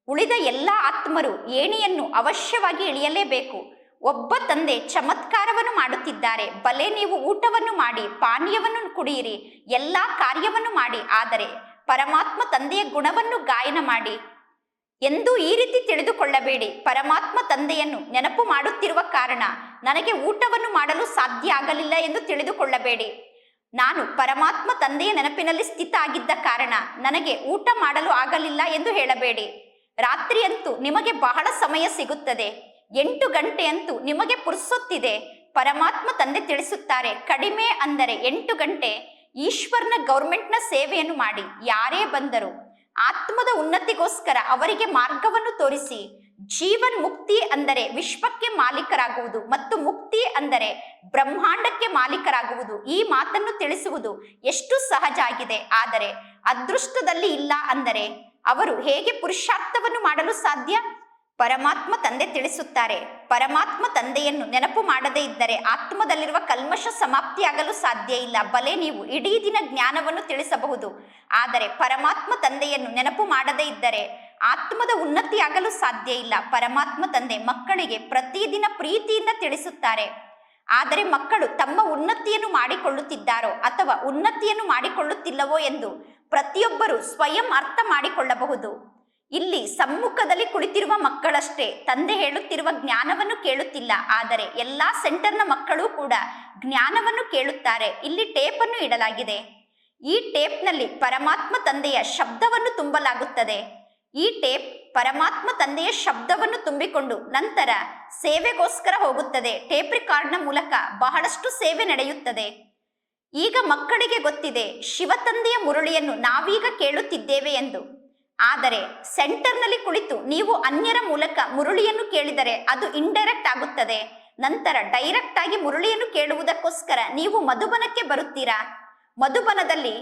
ಉಳಿದ ಎಲ್ಲ ಆತ್ಮರು ಏಣಿಯನ್ನು ಅವಶ್ಯವಾಗಿ ಇಳಿಯಲೇಬೇಕು. ಒಬ್ಬ ತಂದೆ ಚಮತ್ಕಾರವನ್ನು ಮಾಡುತ್ತಿದ್ದಾರೆ. ಬಲೆ ನೀವು ಊಟವನ್ನು ಮಾಡಿ, ಪಾನೀಯವನ್ನು ಕುಡಿಯಿರಿ, ಎಲ್ಲ ಕಾರ್ಯವನ್ನು ಮಾಡಿ, ಆದರೆ ಪರಮಾತ್ಮ ತಂದೆಯ ಗುಣವನ್ನು ಗಾಯನ ಮಾಡಿ ಎಂದು ಈ ರೀತಿ ತಿಳಿದುಕೊಳ್ಳಬೇಡಿ. ಪರಮಾತ್ಮ ತಂದೆಯನ್ನು ನೆನಪು ಮಾಡುತ್ತಿರುವ ಕಾರಣ ನನಗೆ ಊಟವನ್ನು ಮಾಡಲು ಸಾಧ್ಯ ಆಗಲಿಲ್ಲ ಎಂದು ತಿಳಿದುಕೊಳ್ಳಬೇಡಿ. ನಾನು ಪರಮಾತ್ಮ ತಂದೆಯ ನೆನಪಿನಲ್ಲಿ ಸ್ಥಿತ ಆಗಿದ್ದ ಕಾರಣ ನನಗೆ ಊಟ ಮಾಡಲು ಆಗಲಿಲ್ಲ ಎಂದು ಹೇಳಬೇಡಿ. ರಾತ್ರಿಯಂತೂ ನಿಮಗೆ ಬಹಳ ಸಮಯ ಸಿಗುತ್ತದೆ. ಎಂಟು ಗಂಟೆಯಂತೂ ನಿಮಗೆ ಪುರುಸೊತ್ತಿದೆ. ಪರಮಾತ್ಮ ತಂದೆ ತಿಳಿಸುತ್ತಾರೆ, ಕಡಿಮೆ ಅಂದರೆ ಎಂಟು ಗಂಟೆ. ಈಶ್ವರನ ಗೌರ್ಮೆಂಟ್ನ ಸೇವೆಯನ್ನು ಮಾಡಿ. ಯಾರೇ ಬಂದರು ಆತ್ಮದ ಉನ್ನತಿಗೋಸ್ಕರ ಅವರಿಗೆ ಮಾರ್ಗವನ್ನು ತೋರಿಸಿ. ಜೀವನ್ ಮುಕ್ತಿ ಅಂದರೆ ವಿಶ್ವಕ್ಕೆ ಮಾಲೀಕರಾಗುವುದು ಮತ್ತು ಮುಕ್ತಿ ಅಂದರೆ ಬ್ರಹ್ಮಾಂಡಕ್ಕೆ ಮಾಲೀಕರಾಗುವುದು. ಈ ಮಾತನ್ನು ತಿಳಿಸುವುದು ಎಷ್ಟು ಸಹಜ ಆಗಿದೆ. ಆದರೆ ಅದೃಷ್ಟದಲ್ಲಿ ಇಲ್ಲ ಅಂದರೆ ಅವರು ಹೇಗೆ ಪುರುಷಾರ್ಥವನ್ನು ಮಾಡಲು ಸಾಧ್ಯ? ಪರಮಾತ್ಮ ತಂದೆ ತಿಳಿಸುತ್ತಾರೆ. ಪರಮಾತ್ಮ ತಂದೆಯನ್ನು ನೆನಪು ಮಾಡದೇ ಇದ್ದರೆ ಆತ್ಮದಲ್ಲಿರುವ ಕಲ್ಮಶ ಸಮಾಪ್ತಿಯಾಗಲು ಸಾಧ್ಯ ಇಲ್ಲ. ಬಲೆ ನೀವು ಇಡೀ ದಿನ ಜ್ಞಾನವನ್ನು ತಿಳಿಸಬಹುದು. ಆದರೆ ಪರಮಾತ್ಮ ತಂದೆಯನ್ನು ನೆನಪು ಮಾಡದೇ ಇದ್ದರೆ ಆತ್ಮದ ಉನ್ನತಿಯಾಗಲು ಸಾಧ್ಯ ಇಲ್ಲ. ಪರಮಾತ್ಮ ತಂದೆ ಮಕ್ಕಳಿಗೆ ಪ್ರತಿದಿನ ಪ್ರೀತಿಯಿಂದ ತಿಳಿಸುತ್ತಾರೆ. ಆದರೆ ಮಕ್ಕಳು ತಮ್ಮ ಉನ್ನತಿಯನ್ನು ಮಾಡಿಕೊಳ್ಳುತ್ತಿದ್ದಾರೋ ಅಥವಾ ಉನ್ನತಿಯನ್ನು ಮಾಡಿಕೊಳ್ಳುತ್ತಿಲ್ಲವೋ ಎಂದು ಪ್ರತಿಯೊಬ್ಬರು ಸ್ವಯಂ ಅರ್ಥ ಮಾಡಿಕೊಳ್ಳಬಹುದು. ಇಲ್ಲಿ ಸಮ್ಮುಖದಲ್ಲಿ ಕುಳಿತಿರುವ ಮಕ್ಕಳಷ್ಟೇ. ತಂದೆ ಹೇಳುತ್ತಿರುವ ಜ್ಞಾನವನ್ನು ಕೇಳುತ್ತಿಲ್ಲ. ಆದರೆ ಎಲ್ಲಾ ಸೆಂಟರ್ನ ಮಕ್ಕಳು ಕೂಡ ಜ್ಞಾನವನ್ನು ಕೇಳುತ್ತಾರೆ. ಇಲ್ಲಿ ಟೇಪನ್ನು ಇಡಲಾಗಿದೆ. ಈ ಟೇಪ್ನಲ್ಲಿ ಪರಮಾತ್ಮ ತಂದೆಯ ಶಬ್ದವನ್ನು ತುಂಬಲಾಗುತ್ತದೆ. ಈ ಟೇಪ್ ಪರಮಾತ್ಮ ತಂದೆಯ ಶಬ್ದವನ್ನು ತುಂಬಿಕೊಂಡು ನಂತರ ಸೇವೆಗೋಸ್ಕರ ಹೋಗುತ್ತದೆ. ಟೇಪ್ ರಿಕಾರ್ಡ್ನ ಮೂಲಕ ಬಹಳಷ್ಟು ಸೇವೆ ನಡೆಯುತ್ತದೆ. ಈಗ ಮಕ್ಕಳಿಗೆ ಗೊತ್ತಿದೆ ಶಿವ ತಂದೆಯ ಮುರಳಿಯನ್ನು ನಾವೀಗ ಕೇಳುತ್ತಿದ್ದೇವೆ ಎಂದು. ಆದರೆ ಸೆಂಟರ್ನಲ್ಲಿ ಕುಳಿತು ನೀವು ಅನ್ಯರ ಮೂಲಕ ಮುರುಳಿಯನ್ನು ಕೇಳಿದರೆ ಅದು ಇಂಡೈರೆಕ್ಟ್ ಆಗುತ್ತದೆ. ನಂತರ ಡೈರೆಕ್ಟ್ ಆಗಿ ಮುರುಳಿಯನ್ನು ಕೇಳುವುದಕ್ಕೋಸ್ಕರ ನೀವು ಮಧುಬನಕ್ಕೆ ಬರುತ್ತೀರಾ? ಮಧುಬನದಲ್ಲಿ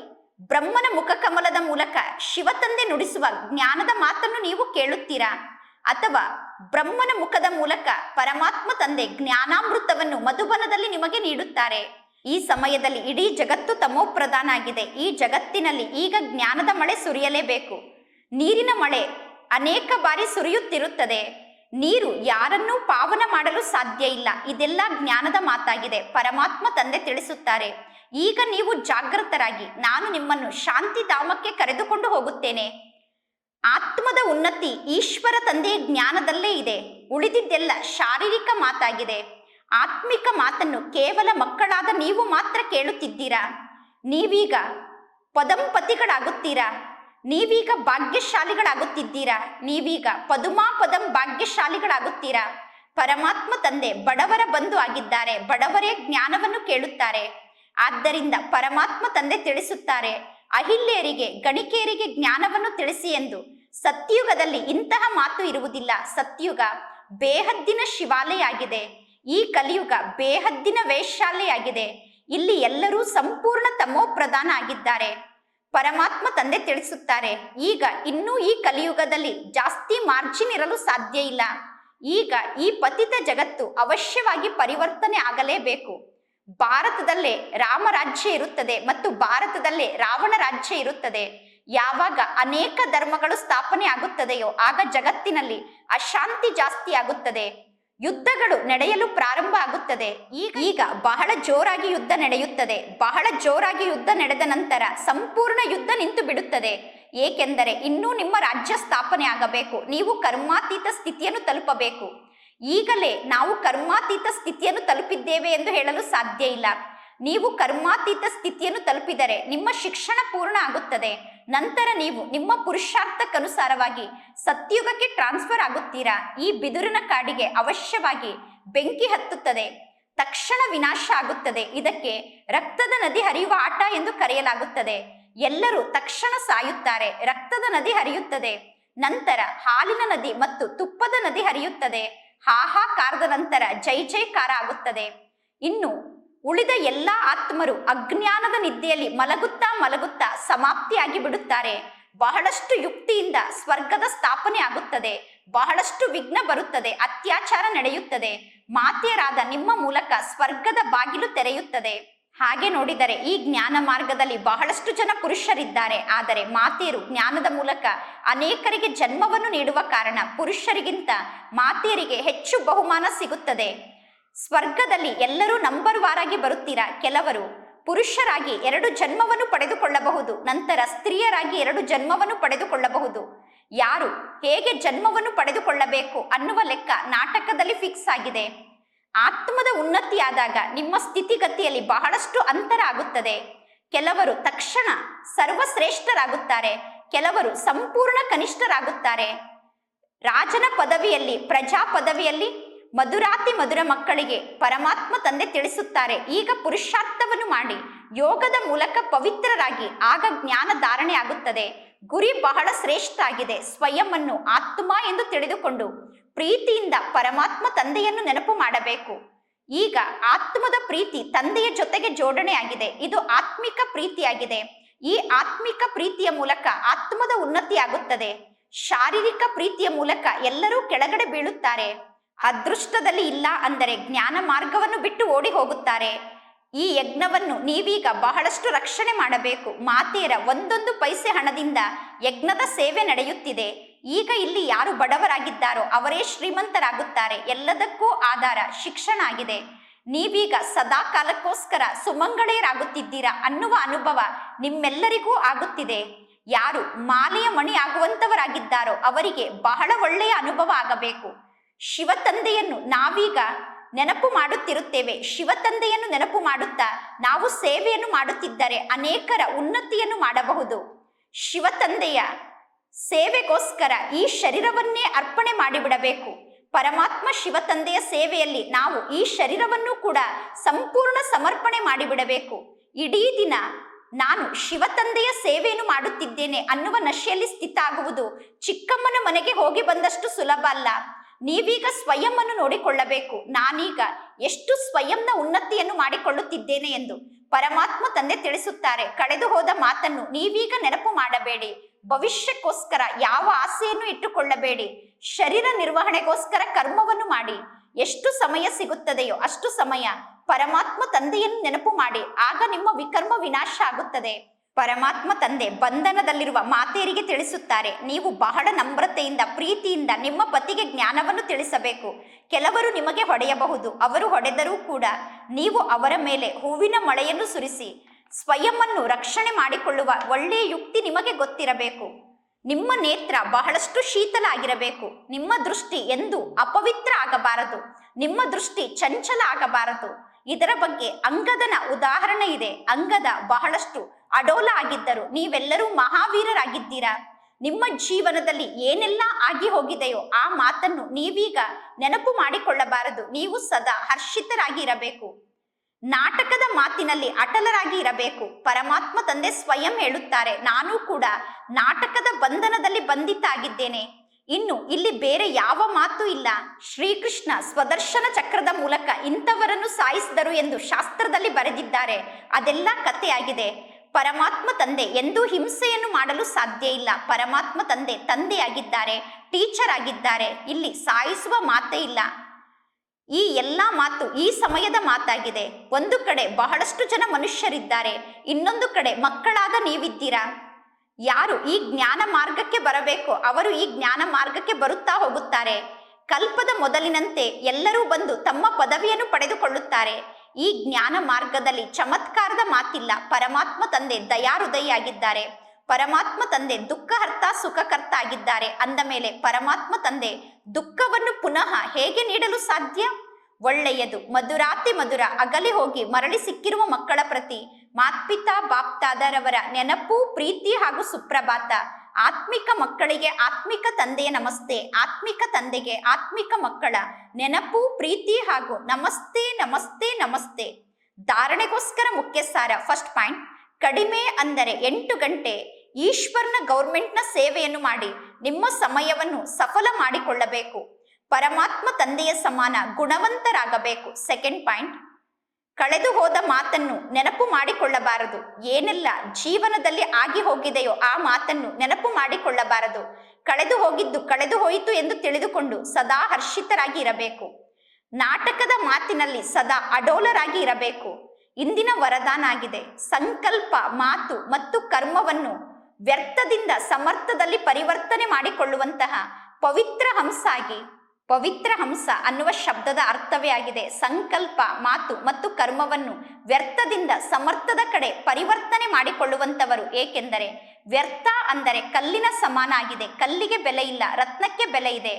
ಬ್ರಹ್ಮನ ಮುಖಕಮಲದ ಮೂಲಕ ಶಿವತಂದೆ ನುಡಿಸುವ ಜ್ಞಾನದ ಮಾತನ್ನು ನೀವು ಕೇಳುತ್ತೀರಾ? ಅಥವಾ ಬ್ರಹ್ಮನ ಮುಖದ ಮೂಲಕ ಪರಮಾತ್ಮ ತಂದೆ ಜ್ಞಾನಾಮೃತವನ್ನು ಮಧುಬನದಲ್ಲಿ ನಿಮಗೆ ನೀಡುತ್ತಾರೆ? ಈ ಸಮಯದಲ್ಲಿ ಇಡೀ ಜಗತ್ತು ತಮೋ ಪ್ರಧಾನ ಆಗಿದೆ ಈ ಜಗತ್ತಿನಲ್ಲಿ ಈಗ ಜ್ಞಾನದ ಮಳೆ ಸುರಿಯಲೇಬೇಕು. ನೀರಿನ ಮಳೆ ಅನೇಕ ಬಾರಿ ಸುರಿಯುತ್ತಿರುತ್ತದೆ. ನೀರು ಯಾರನ್ನೂ ಪಾವನ ಮಾಡಲು ಸಾಧ್ಯ ಇಲ್ಲ. ಇದೆಲ್ಲ ಜ್ಞಾನದ ಮಾತಾಗಿದೆ. ಪರಮಾತ್ಮ ತಂದೆ ತಿಳಿಸುತ್ತಾರೆ. ಈಗ ನೀವು ಜಾಗೃತರಾಗಿ ನಾನು ನಿಮ್ಮನ್ನು ಶಾಂತಿಧಾಮಕ್ಕೆ ಕರೆದುಕೊಂಡು ಹೋಗುತ್ತೇನೆ. ಆತ್ಮದ ಉನ್ನತಿ ಈಶ್ವರ ತಂದೆಯ ಜ್ಞಾನದಲ್ಲೇ ಇದೆ. ಉಳಿದಿದ್ದೆಲ್ಲ ಶಾರೀರಿಕ ಮಾತಾಗಿದೆ. ಆತ್ಮಿಕ ಮಾತನ್ನು ಕೇವಲ ಮಕ್ಕಳಾದ ನೀವು ಮಾತ್ರ ಕೇಳುತ್ತಿದ್ದೀರಾ? ನೀವೀಗ ಪದಂಪತಿಗಳಾಗುತ್ತೀರಾ? ನೀವೀಗ ಭಾಗ್ಯಶಾಲಿಗಳಾಗುತ್ತಿದ್ದೀರಾ? ನೀವೀಗ ಪದುಮಾ ಪದಂ ಭಾಗ್ಯಶಾಲಿಗಳಾಗುತ್ತೀರಾ? ಪರಮಾತ್ಮ ತಂದೆ ಬಡವರ ಬಂಧು ಆಗಿದ್ದಾರೆ, ಬಡವರೇ ಜ್ಞಾನವನ್ನು ಕೇಳುತ್ತಾರೆ. ಆದ್ದರಿಂದ ಪರಮಾತ್ಮ ತಂದೆ ತಿಳಿಸುತ್ತಾರೆ, ಅಹಿಲ್ಯರಿಗೆ ಗಣಿಕೆಯರಿಗೆ ಜ್ಞಾನವನ್ನು ತಿಳಿಸಿ ಎಂದು. ಸತ್ಯುಗದಲ್ಲಿ ಇಂತಹ ಮಾತು ಇರುವುದಿಲ್ಲ. ಸತ್ಯುಗ ಬೇಹದ್ದಿನ ಶಿವಾಲಯ ಆಗಿದೆ ಈ ಕಲಿಯುಗ ಬೇಹದ್ದಿನ ವೈಶಾಲೆಯಾಗಿದೆ ಇಲ್ಲಿ ಎಲ್ಲರೂ ಸಂಪೂರ್ಣ ತಮೋ ಪ್ರಧಾನ ಆಗಿದ್ದಾರೆ. ಪರಮಾತ್ಮ ತಂದೆ ತಿಳಿಸುತ್ತಾರೆ, ಈಗ ಇನ್ನೂ ಈ ಕಲಿಯುಗದಲ್ಲಿ ಜಾಸ್ತಿ ಮಾರ್ಜಿನ್ ಇರಲು ಸಾಧ್ಯ ಇಲ್ಲ. ಈಗ ಈ ಪತಿತ ಜಗತ್ತು ಅವಶ್ಯವಾಗಿ ಪರಿವರ್ತನೆ ಆಗಲೇಬೇಕು. ಭಾರತದಲ್ಲೇ ರಾಮರಾಜ್ಯ ಇರುತ್ತದೆ ಮತ್ತು ಭಾರತದಲ್ಲೇ ರಾವಣ ರಾಜ್ಯ ಇರುತ್ತದೆ. ಯಾವಾಗ ಅನೇಕ ಧರ್ಮಗಳು ಸ್ಥಾಪನೆ ಆಗುತ್ತದೆಯೋ ಆಗ ಜಗತ್ತಿನಲ್ಲಿ ಅಶಾಂತಿ ಜಾಸ್ತಿ ಆಗುತ್ತದೆ. ಯುದ್ಧಗಳು ನಡೆಯಲು ಪ್ರಾರಂಭ ಆಗುತ್ತದೆ. ಈಗ ಬಹಳ ಜೋರಾಗಿ ಯುದ್ಧ ನಡೆಯುತ್ತದೆ. ಬಹಳ ಜೋರಾಗಿ ಯುದ್ಧ ನಡೆದ ನಂತರ ಸಂಪೂರ್ಣ ಯುದ್ಧ ನಿಂತು ಬಿಡುತ್ತದೆ. ಏಕೆಂದರೆ ಇನ್ನೂ ನಿಮ್ಮ ರಾಜ್ಯ ಸ್ಥಾಪನೆ ಆಗಬೇಕು. ನೀವು ಕರ್ಮಾತೀತ ಸ್ಥಿತಿಯನ್ನು ತಲುಪಬೇಕು. ಈಗಲೇ ನಾವು ಕರ್ಮಾತೀತ ಸ್ಥಿತಿಯನ್ನು ತಲುಪಿದ್ದೇವೆ ಎಂದು ಹೇಳಲು ಸಾಧ್ಯ ಇಲ್ಲ. ನೀವು ಕರ್ಮಾತೀತ ಸ್ಥಿತಿಯನ್ನು ತಲುಪಿದರೆ ನಿಮ್ಮ ಶಿಕ್ಷಣ ಪೂರ್ಣ ಆಗುತ್ತದೆ. ನಂತರ ನೀವು ನಿಮ್ಮ ಪುರುಷಾರ್ಥಕ್ಕನುಸಾರವಾಗಿ ಸತ್ಯುಗಕ್ಕೆ ಟ್ರಾನ್ಸ್ಫರ್ ಆಗುತ್ತೀರಾ? ಈ ಬಿದುರಿನ ಕಾಡಿಗೆ ಅವಶ್ಯವಾಗಿ ಬೆಂಕಿ ಹತ್ತುತ್ತದೆ. ತಕ್ಷಣ ವಿನಾಶ ಆಗುತ್ತದೆ. ಇದಕ್ಕೆ ರಕ್ತದ ನದಿ ಹರಿಯುವ ಆಟ ಎಂದು ಕರೆಯಲಾಗುತ್ತದೆ. ಎಲ್ಲರೂ ತಕ್ಷಣ ಸಾಯುತ್ತಾರೆ. ರಕ್ತದ ನದಿ ಹರಿಯುತ್ತದೆ. ನಂತರ ಹಾಲಿನ ನದಿ ಮತ್ತು ತುಪ್ಪದ ನದಿ ಹರಿಯುತ್ತದೆ. ಹಾಹಾಕಾರದ ನಂತರ ಜೈ ಜೈಕಾರ ಆಗುತ್ತದೆ. ಇನ್ನು ಉಳಿದ ಎಲ್ಲ ಆತ್ಮರು ಅಜ್ಞಾನದ ನಿದ್ದೆಯಲ್ಲಿ ಮಲಗುತ್ತಾ ಮಲಗುತ್ತಾ ಸಮಾಪ್ತಿಯಾಗಿ ಬಿಡುತ್ತಾರೆ ಬಹಳಷ್ಟು ಯುಕ್ತಿಯಿಂದ ಸ್ವರ್ಗದ ಸ್ಥಾಪನೆ ಆಗುತ್ತದೆ. ಬಹಳಷ್ಟು ವಿಘ್ನ ಬರುತ್ತದೆ. ಅತ್ಯಾಚಾರ ನಡೆಯುತ್ತದೆ. ಮಾತೆಯರಾದ ನಿಮ್ಮ ಮೂಲಕ ಸ್ವರ್ಗದ ಬಾಗಿಲು ತೆರೆಯುತ್ತದೆ. ಹಾಗೆ ನೋಡಿದರೆ ಈ ಜ್ಞಾನ ಮಾರ್ಗದಲ್ಲಿ ಬಹಳಷ್ಟು ಜನ ಪುರುಷರಿದ್ದಾರೆ. ಆದರೆ ಮಾತೆಯರು ಜ್ಞಾನದ ಮೂಲಕ ಅನೇಕರಿಗೆ ಜನ್ಮವನ್ನು ನೀಡುವ ಕಾರಣ ಪುರುಷರಿಗಿಂತ ಮಾತೆಯರಿಗೆ ಹೆಚ್ಚು ಬಹುಮಾನ ಸಿಗುತ್ತದೆ. ಸ್ವರ್ಗದಲ್ಲಿ ಎಲ್ಲರೂ ನಂಬರ್ ವಾರಾಗಿ ಬರುತ್ತೀರಾ? ಕೆಲವರು ಪುರುಷರಾಗಿ ಎರಡು ಜನ್ಮವನ್ನು ಪಡೆದುಕೊಳ್ಳಬಹುದು, ನಂತರ ಸ್ತ್ರೀಯರಾಗಿ ಎರಡು ಜನ್ಮವನ್ನು ಪಡೆದುಕೊಳ್ಳಬಹುದು. ಯಾರು ಹೇಗೆ ಜನ್ಮವನ್ನು ಪಡೆದುಕೊಳ್ಳಬೇಕು ಅನ್ನುವ ಲೆಕ್ಕ ನಾಟಕದಲ್ಲಿ ಫಿಕ್ಸ್ ಆಗಿದೆ. ಆತ್ಮದ ಉನ್ನತಿಯಾದಾಗ ನಿಮ್ಮ ಸ್ಥಿತಿಗತಿಯಲ್ಲಿ ಬಹಳಷ್ಟು ಅಂತರ ಆಗುತ್ತದೆ. ಕೆಲವರು ತಕ್ಷಣ ಸರ್ವಶ್ರೇಷ್ಠರಾಗುತ್ತಾರೆ, ಕೆಲವರು ಸಂಪೂರ್ಣ ಕನಿಷ್ಠರಾಗುತ್ತಾರೆ. ರಾಜನ ಪದವಿಯಲ್ಲಿ ಪ್ರಜಾ ಪದವಿಯಲ್ಲಿ ಮಧುರಾತಿ ಮಧುರ ಮಕ್ಕಳಿಗೆ ಪರಮಾತ್ಮ ತಂದೆ ತಿಳಿಸುತ್ತಾರೆ. ಈಗ ಪುರುಷಾರ್ಥವನ್ನು ಮಾಡಿ ಯೋಗದ ಮೂಲಕ ಪವಿತ್ರರಾಗಿ ಆಗ ಜ್ಞಾನ ಧಾರಣೆ ಆಗುತ್ತದೆ. ಗುರಿ ಬಹಳ ಶ್ರೇಷ್ಠ ಆಗಿದೆ. ಸ್ವಯಂವನ್ನು ಆತ್ಮ ಎಂದು ತಿಳಿದುಕೊಂಡು ಪ್ರೀತಿಯಿಂದ ಪರಮಾತ್ಮ ತಂದೆಯನ್ನು ನೆನಪು ಮಾಡಬೇಕು. ಈಗ ಆತ್ಮದ ಪ್ರೀತಿ ತಂದೆಯ ಜೊತೆಗೆ ಜೋಡಣೆ ಆಗಿದೆ. ಇದು ಆತ್ಮಿಕ ಪ್ರೀತಿಯಾಗಿದೆ. ಈ ಆತ್ಮಿಕ ಪ್ರೀತಿಯ ಮೂಲಕ ಆತ್ಮದ ಉನ್ನತಿಯಾಗುತ್ತದೆ ಶಾರೀರಿಕ ಪ್ರೀತಿಯ ಮೂಲಕ ಎಲ್ಲರೂ ಕೆಳಗಡೆ ಬೀಳುತ್ತಾರೆ. ಅದೃಷ್ಟದಲ್ಲಿ ಇಲ್ಲ ಅಂದರೆ ಜ್ಞಾನ ಮಾರ್ಗವನ್ನು ಬಿಟ್ಟು ಓಡಿ ಹೋಗುತ್ತಾರೆ. ಈ ಯಜ್ಞವನ್ನು ನೀವೀಗ ಬಹಳಷ್ಟು ರಕ್ಷಣೆ ಮಾಡಬೇಕು. ಮಾತೆಯರ ಒಂದೊಂದು ಪೈಸೆ ಹಣದಿಂದ ಯಜ್ಞದ ಸೇವೆ ನಡೆಯುತ್ತಿದೆ. ಈಗ ಇಲ್ಲಿ ಯಾರು ಬಡವರಾಗಿದ್ದಾರೋ ಅವರೇ ಶ್ರೀಮಂತರಾಗುತ್ತಾರೆ. ಎಲ್ಲದಕ್ಕೂ ಆಧಾರ ಶಿಕ್ಷಣ ಆಗಿದೆ. ನೀವೀಗ ಸದಾ ಕಾಲಕ್ಕೋಸ್ಕರ ಸುಮಂಗಳೆಯರಾಗುತ್ತಿದ್ದೀರಾ ಅನ್ನುವ ಅನುಭವ ನಿಮ್ಮೆಲ್ಲರಿಗೂ ಆಗುತ್ತಿದೆ. ಯಾರು ಮಾಲೆಯ ಮಣಿ ಆಗುವಂತವರಾಗಿದ್ದಾರೋ ಅವರಿಗೆ ಬಹಳ ಒಳ್ಳೆಯ ಅನುಭವ ಆಗಬೇಕು. ಶಿವತಂದೆಯನ್ನು ನಾವೀಗ ನೆನಪು ಮಾಡುತ್ತಿರುತ್ತೇವೆ. ಶಿವತಂದೆಯನ್ನು ನೆನಪು ಮಾಡುತ್ತಾ ನಾವು ಸೇವೆಯನ್ನು ಮಾಡುತ್ತಿದ್ದರೆ ಅನೇಕರ ಉನ್ನತಿಯನ್ನು ಮಾಡಬಹುದು. ಶಿವತಂದೆಯ ಸೇವೆಗೋಸ್ಕರ ಈ ಶರೀರವನ್ನೇ ಅರ್ಪಣೆ ಮಾಡಿಬಿಡಬೇಕು. ಪರಮಾತ್ಮ ಶಿವತಂದೆಯ ಸೇವೆಯಲ್ಲಿ ನಾವು ಈ ಶರೀರವನ್ನು ಕೂಡ ಸಂಪೂರ್ಣ ಸಮರ್ಪಣೆ ಮಾಡಿಬಿಡಬೇಕು. ಇಡೀ ದಿನ ನಾನು ಶಿವತಂದೆಯ ಸೇವೆಯನ್ನು ಮಾಡುತ್ತಿದ್ದೇನೆ ಅನ್ನುವ ನಶೆಯಲ್ಲಿ ಸ್ಥಿತ ಆಗುವುದು ಚಿಕ್ಕಮ್ಮನ ಮನೆಗೆ ಹೋಗಿ ಬಂದಷ್ಟು ಸುಲಭ ಅಲ್ಲ. ನೀವೀಗ ಸ್ವಯಂ ನೋಡಿಕೊಳ್ಳಬೇಕು. ನಾನೀಗ ಎಷ್ಟು ಸ್ವಯಂನ ಉನ್ನತಿಯನ್ನು ಮಾಡಿಕೊಳ್ಳುತ್ತಿದ್ದೇನೆ ಎಂದು ಪರಮಾತ್ಮ ತಂದೆ ತಿಳಿಸುತ್ತಾರೆ. ಕಳೆದು ಹೋದ ಮಾತನ್ನು ನೀವೀಗ ನೆನಪು ಮಾಡಬೇಡಿ. ಭವಿಷ್ಯಕ್ಕೋಸ್ಕರ ಯಾವ ಆಸೆಯನ್ನು ಇಟ್ಟುಕೊಳ್ಳಬೇಡಿ. ಶರೀರ ನಿರ್ವಹಣೆಗೋಸ್ಕರ ಕರ್ಮವನ್ನು ಮಾಡಿ. ಎಷ್ಟು ಸಮಯ ಸಿಗುತ್ತದೆಯೋ ಅಷ್ಟು ಸಮಯ ಪರಮಾತ್ಮ ತಂದೆಯನ್ನು ನೆನಪು ಮಾಡಿ. ಆಗ ನಿಮ್ಮ ವಿಕರ್ಮ ವಿನಾಶ ಆಗುತ್ತದೆ. ಪರಮಾತ್ಮ ತಂದೆ ಬಂಧನದಲ್ಲಿರುವ ಮಾತೆಯರಿಗೆ ತಿಳಿಸುತ್ತಾರೆ. ನೀವು ಬಹಳ ನಮ್ರತೆಯಿಂದ, ಪ್ರೀತಿಯಿಂದ ನಿಮ್ಮ ಪತಿಗೆ ಜ್ಞಾನವನ್ನು ತಿಳಿಸಬೇಕು. ಕೆಲವರು ನಿಮಗೆ ಹೊಡೆಯಬಹುದು, ಅವರು ಹೊಡೆದರೂ ಕೂಡ ನೀವು ಅವರ ಮೇಲೆ ಹೂವಿನ ಮಳೆಯನ್ನು ಸುರಿಸಿ ಸ್ವಯಂವನ್ನು ರಕ್ಷಣೆ ಮಾಡಿಕೊಳ್ಳುವ ಒಳ್ಳೆಯ ಯುಕ್ತಿ ನಿಮಗೆ ಗೊತ್ತಿರಬೇಕು. ನಿಮ್ಮ ನೇತ್ರ ಬಹಳಷ್ಟು ಶೀತಲ ಆಗಿರಬೇಕು ನಿಮ್ಮ ದೃಷ್ಟಿ ಎಂದು ಅಪವಿತ್ರ ಆಗಬಾರದು. ನಿಮ್ಮ ದೃಷ್ಟಿ ಚಂಚಲ ಆಗಬಾರದು. ಇದರ ಬಗ್ಗೆ ಅಂಗದನ ಉದಾಹರಣೆ ಇದೆ. ಅಂಗದ ಬಹಳಷ್ಟು ಅಡೋಲ ಆಗಿದ್ದರು. ನೀವೆಲ್ಲರೂ ಮಹಾವೀರರಾಗಿದ್ದೀರಾ? ನಿಮ್ಮ ಜೀವನದಲ್ಲಿ ಏನೆಲ್ಲ ಆಗಿ ಹೋಗಿದೆಯೋ ಆ ಮಾತನ್ನು ನೀವೀಗ ನೆನಪು ಮಾಡಿಕೊಳ್ಳಬಾರದು. ನೀವು ಸದಾ ಹರ್ಷಿತರಾಗಿ ಇರಬೇಕು ನಾಟಕದ ಮಾತಿನಲ್ಲಿ ಅಟಲರಾಗಿ ಇರಬೇಕು ಪರಮಾತ್ಮ ತಂದೆ ಸ್ವಯಂ ಹೇಳುತ್ತಾರೆ, ನಾನು ಕೂಡ ನಾಟಕದ ಬಂಧನದಲ್ಲಿ ಬಂಧಿತ ಆಗಿದ್ದೇನೆ ಇನ್ನು ಇಲ್ಲಿ ಬೇರೆ ಯಾವ ಮಾತು ಇಲ್ಲ. ಶ್ರೀಕೃಷ್ಣ ಸ್ವದರ್ಶನ ಚಕ್ರದ ಮೂಲಕ ಇಂಥವರನ್ನು ಸಾಯಿಸಿದರು ಎಂದು ಶಾಸ್ತ್ರದಲ್ಲಿ ಬರೆದಿದ್ದಾರೆ. ಅದೆಲ್ಲ ಕಥೆಯಾಗಿದೆ. ಪರಮಾತ್ಮ ತಂದೆ ಎಂದೂ ಹಿಂಸೆಯನ್ನು ಮಾಡಲು ಸಾಧ್ಯ ಇಲ್ಲ. ಪರಮಾತ್ಮ ತಂದೆ ತಂದೆಯಾಗಿದ್ದಾರೆ ಟೀಚರ್ ಆಗಿದ್ದಾರೆ. ಇಲ್ಲಿ ಸಾಯಿಸುವ ಮಾತೇ ಇಲ್ಲ. ಈ ಎಲ್ಲ ಮಾತು ಈ ಸಮಯದ ಮಾತಾಗಿದೆ. ಒಂದು ಕಡೆ ಬಹಳಷ್ಟು ಜನ ಮನುಷ್ಯರಿದ್ದಾರೆ. ಇನ್ನೊಂದು ಕಡೆ ಮಕ್ಕಳಾದ ನೀವಿದ್ದೀರಾ? ಯಾರು ಈ ಜ್ಞಾನ ಮಾರ್ಗಕ್ಕೆ ಬರಬೇಕು? ಅವರು ಈ ಜ್ಞಾನ ಮಾರ್ಗಕ್ಕೆ ಬರುತ್ತಾ ಹೋಗುತ್ತಾರೆ. ಕಲ್ಪದ ಮೊದಲಿನಂತೆ ಎಲ್ಲರೂ ಬಂದು ತಮ್ಮ ಪದವಿಯನ್ನು ಪಡೆದುಕೊಳ್ಳುತ್ತಾರೆ. ಈ ಜ್ಞಾನ ಮಾರ್ಗದಲ್ಲಿ ಚಮತ್ಕಾರದ ಮಾತಿಲ್ಲ. ಪರಮಾತ್ಮ ತಂದೆ ದಯಾಹೃದಯಿಯಾಗಿದ್ದಾರೆ ಪರಮಾತ್ಮ ತಂದೆ ದುಃಖಹರ್ತ ಸುಖಕರ್ತ ಆಗಿದ್ದಾರೆ ಅಂದ ಮೇಲೆ ಪರಮಾತ್ಮ ತಂದೆ ದುಃಖವನ್ನು ಪುನಃ ಹೇಗೆ ನೀಡಲು ಸಾಧ್ಯ? ಒಳ್ಳೆಯದು. ಮಧುರಾತಿ ಮಧುರ ಅಗಲಿ ಹೋಗಿ ಮರಳಿ ಸಿಕ್ಕಿರುವ ಮಕ್ಕಳ ಪ್ರತಿ ಮಾತ್ಪಿತಾ ಬಾಪ್ತಾದರವರ ನೆನಪು, ಪ್ರೀತಿ ಹಾಗೂ ಸುಪ್ರಭಾತ. ಆತ್ಮಿಕ ಮಕ್ಕಳಿಗೆ ಆತ್ಮಿಕ ತಂದೆಯ ನಮಸ್ತೆ, ಆತ್ಮಿಕ ತಂದೆಗೆ ಆತ್ಮಿಕ ಮಕ್ಕಳ ನೆನಪು, ಪ್ರೀತಿ ಹಾಗೂ ನಮಸ್ತೆ ನಮಸ್ತೆ ನಮಸ್ತೆ. ಧಾರಣೆಗೋಸ್ಕರ ಮುಖ್ಯ ಸಾರ ಫಸ್ಟ್ ಪಾಯಿಂಟ್. ಕಡಿಮೆ ಅಂದರೆ ಎಂಟು ಗಂಟೆ. ಈಶ್ವರನ ಗೌರ್ಮೆಂಟ್ನ ಸೇವೆಯನ್ನು ಮಾಡಿ, ನಿಮ್ಮ ಸಮಯವನ್ನು ಸಫಲ ಮಾಡಿಕೊಳ್ಳಬೇಕು. ಪರಮಾತ್ಮ ತಂದೆಯ ಸಮಾನ ಗುಣವಂತರಾಗಬೇಕು. Second point. ಕಳೆದು ಹೋದ ಮಾತನ್ನು ನೆನಪು ಮಾಡಿಕೊಳ್ಳಬಾರದು. ಏನೆಲ್ಲ ಜೀವನದಲ್ಲಿ ಆಗಿ ಹೋಗಿದೆಯೋ ಆ ಮಾತನ್ನು ನೆನಪು ಮಾಡಿಕೊಳ್ಳಬಾರದು. ಕಳೆದು ಹೋಗಿದ್ದು ಕಳೆದು ಹೋಯಿತು ಎಂದು ತಿಳಿದುಕೊಂಡು ಸದಾ ಹರ್ಷಿತರಾಗಿ ಇರಬೇಕು. ನಾಟಕದ ಮಾತಿನಲ್ಲಿ ಸದಾ ಅಡೋಲರಾಗಿ ಇರಬೇಕು. ಇಂದಿನ ವರದಾನ ಆಗಿದೆ ಸಂಕಲ್ಪ, ಮಾತು ಮತ್ತು ಕರ್ಮವನ್ನು ವ್ಯರ್ಥದಿಂದ ಸಮರ್ಥದಲ್ಲಿ ಪರಿವರ್ತನೆ ಮಾಡಿಕೊಳ್ಳುವಂತಹ ಪವಿತ್ರ ಹಂಸಾಗಿ ಪವಿತ್ರ ಹಂಸ ಅನ್ನುವ ಶಬ್ದದ ಅರ್ಥವೇ ಆಗಿದೆ. ಸಂಕಲ್ಪ, ಮಾತು ಮತ್ತು ಕರ್ಮವನ್ನು ವ್ಯರ್ಥದಿಂದ ಸಮರ್ಥದ ಕಡೆ ಪರಿವರ್ತನೆ ಮಾಡಿಕೊಳ್ಳುವಂತವರು ಏಕೆಂದರೆ ವ್ಯರ್ಥ ಅಂದರೆ ಕಲ್ಲಿನ ಸಮಾನ ಆಗಿದೆ ಕಲ್ಲಿಗೆ ಬೆಲೆ ಇಲ್ಲ, ರತ್ನಕ್ಕೆ ಬೆಲೆ ಇದೆ.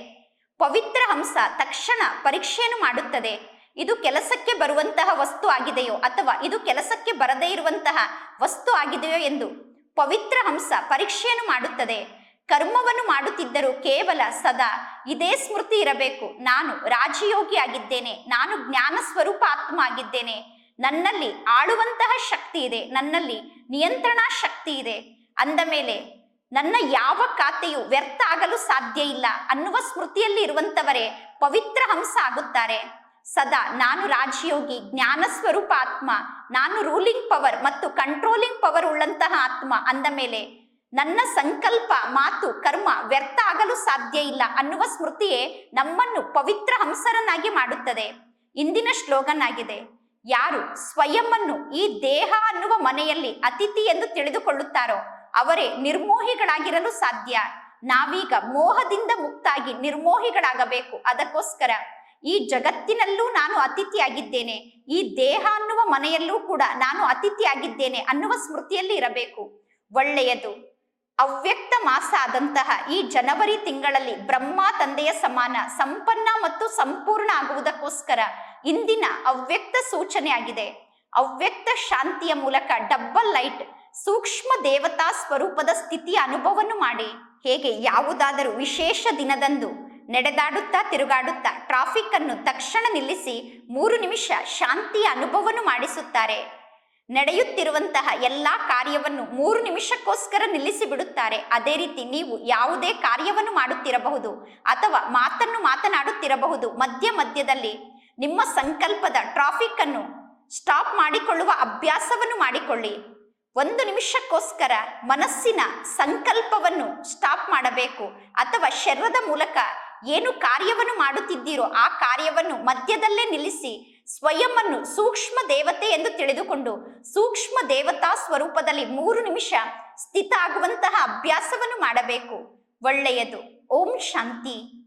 ಪವಿತ್ರ ಹಂಸ ತಕ್ಷಣ ಪರೀಕ್ಷೆಯನ್ನು ಮಾಡುತ್ತದೆ. ಇದು ಕೆಲಸಕ್ಕೆ ಬರುವಂತಹ ವಸ್ತು ಆಗಿದೆಯೋ ಅಥವಾ ಇದು ಕೆಲಸಕ್ಕೆ ಬರದೇ ಇರುವಂತಹ ವಸ್ತು ಆಗಿದೆಯೋ ಎಂದು ಪವಿತ್ರ ಹಂಸ ಪರೀಕ್ಷೆಯನ್ನು ಮಾಡುತ್ತದೆ. ಕರ್ಮವನ್ನು ಮಾಡುತ್ತಿದ್ದರೂ ಕೇವಲ ಸದಾ ಇದೇ ಸ್ಮೃತಿ ಇರಬೇಕು. ನಾನು ರಾಜಯೋಗಿ ಆಗಿದ್ದೇನೆ ನಾನು ಜ್ಞಾನ ಸ್ವರೂಪ ಆತ್ಮ ಆಗಿದ್ದೇನೆ ನನ್ನಲ್ಲಿ ಆಳುವಂತಹ ಶಕ್ತಿ ಇದೆ. ನನ್ನಲ್ಲಿ ನಿಯಂತ್ರಣಾ ಶಕ್ತಿ ಇದೆ. ಅಂದ ಮೇಲೆ, ನನ್ನ ಯಾವ ಖಾತೆಯು ವ್ಯರ್ಥ ಆಗಲು ಸಾಧ್ಯ ಇಲ್ಲ ಅನ್ನುವ ಸ್ಮೃತಿಯಲ್ಲಿ ಇರುವಂತವರೇ ಪವಿತ್ರ ಹಂಸ ಆಗುತ್ತಾರೆ. ಸದಾ ನಾನು ರಾಜಯೋಗಿ ಜ್ಞಾನ ಸ್ವರೂಪ ಆತ್ಮ, ನಾನು ರೂಲಿಂಗ್ ಪವರ್ ಮತ್ತು ಕಂಟ್ರೋಲಿಂಗ್ ಪವರ್ ಉಳ್ಳಂತಹ ಆತ್ಮ ಅಂದ ಮೇಲೆ ನನ್ನ ಸಂಕಲ್ಪ, ಮಾತು, ಕರ್ಮ ವ್ಯರ್ಥ ಆಗಲು ಸಾಧ್ಯ ಇಲ್ಲ ಅನ್ನುವ ಸ್ಮೃತಿಯೇ ನಮ್ಮನ್ನು ಪವಿತ್ರ ಹಂಸರನ್ನಾಗಿ ಮಾಡುತ್ತದೆ. ಇಂದಿನ ಶ್ಲೋಗನ್ ಆಗಿದೆ ಯಾರು ಸ್ವಯಂವನ್ನು ಈ ದೇಹ ಅನ್ನುವ ಮನೆಯಲ್ಲಿ ಅತಿಥಿ ಎಂದು ತಿಳಿದುಕೊಳ್ಳುತ್ತಾರೋ ಅವರೇ ನಿರ್ಮೋಹಿಗಳಾಗಿರಲು ಸಾಧ್ಯ. ನಾವೀಗ ಮೋಹದಿಂದ ಮುಕ್ತಾಗಿ ನಿರ್ಮೋಹಿಗಳಾಗಬೇಕು ಅದಕ್ಕೋಸ್ಕರ. ಈ ಜಗತ್ತಿನಲ್ಲೂ ನಾನು ಅತಿಥಿಯಾಗಿದ್ದೇನೆ. ಈ ದೇಹ ಅನ್ನುವ ಮನೆಯಲ್ಲೂ ಕೂಡ ನಾನು ಅತಿಥಿಯಾಗಿದ್ದೇನೆ ಅನ್ನುವ ಸ್ಮೃತಿಯಲ್ಲಿ ಇರಬೇಕು. ಒಳ್ಳೆಯದು. ಅವ್ಯಕ್ತ ಮಾಸ ಆದಂತಹ ಈ ಜನವರಿ ತಿಂಗಳಲ್ಲಿ ಬ್ರಹ್ಮ ತಂದೆಯ ಸಮಾನ ಸಂಪನ್ನ ಮತ್ತು ಸಂಪೂರ್ಣ ಆಗುವುದಕ್ಕೋಸ್ಕರ ಇಂದಿನ ಅವ್ಯಕ್ತ ಸೂಚನೆ ಆಗಿದೆ ಅವ್ಯಕ್ತ ಶಾಂತಿಯ ಮೂಲಕ ಡಬ್ಬಲ್ ಲೈಟ್, ಸೂಕ್ಷ್ಮ ದೇವತಾ ಸ್ವರೂಪದ ಸ್ಥಿತಿಯ ಅನುಭವವನ್ನು ಮಾಡಿ. ಹೇಗೆ ಯಾವುದಾದರೂ ವಿಶೇಷ ದಿನದಂದು ನಡೆದಾಡುತ್ತಾ ತಿರುಗಾಡುತ್ತಾ ಟ್ರಾಫಿಕ್ ಅನ್ನು ತಕ್ಷಣ ನಿಲ್ಲಿಸಿ ಮೂರು ನಿಮಿಷ ಶಾಂತಿಯ ಅನುಭವವನ್ನು ಮಾಡಿಸುತ್ತಾರೆ. ನಡೆಯುತ್ತಿರುವಂತಹ ಎಲ್ಲ ಕಾರ್ಯವನ್ನು ಮೂರು ನಿಮಿಷಕ್ಕೋಸ್ಕರ ನಿಲ್ಲಿಸಿ ಬಿಡುತ್ತಾರೆ. ಅದೇ ರೀತಿ ನೀವು ಯಾವುದೇ ಕಾರ್ಯವನ್ನು ಮಾಡುತ್ತಿರಬಹುದು ಅಥವಾ ಮಾತನ್ನು ಮಾತನಾಡುತ್ತಿರಬಹುದು. ಮಧ್ಯ ಮಧ್ಯದಲ್ಲಿ ನಿಮ್ಮ ಸಂಕಲ್ಪದ ಟ್ರಾಫಿಕ್ ಅನ್ನು ಸ್ಟಾಪ್ ಮಾಡಿಕೊಳ್ಳುವ ಅಭ್ಯಾಸವನ್ನು ಮಾಡಿಕೊಳ್ಳಿ. ಒಂದು ನಿಮಿಷಕ್ಕೋಸ್ಕರ ಮನಸ್ಸಿನ ಸಂಕಲ್ಪವನ್ನು ಸ್ಟಾಪ್ ಮಾಡಬೇಕು. ಅಥವಾ ಶರೀರದ ಮೂಲಕ ಏನು ಕಾರ್ಯವನ್ನು ಮಾಡುತ್ತಿದ್ದೀರೋ ಆ ಕಾರ್ಯವನ್ನು ಮಧ್ಯದಲ್ಲೇ ನಿಲ್ಲಿಸಿ ಸ್ವಯಂವನ್ನು ಸೂಕ್ಷ್ಮ ದೇವತೆ ಎಂದು ತಿಳಿದುಕೊಂಡು ಸೂಕ್ಷ್ಮ ದೇವತಾ ಸ್ವರೂಪದಲ್ಲಿ ಮೂರು ನಿಮಿಷ ಸ್ಥಿತ ಆಗುವಂತಹ ಅಭ್ಯಾಸವನ್ನು ಮಾಡಬೇಕು. ಒಳ್ಳೆಯದು. ಓಂ ಶಾಂತಿ.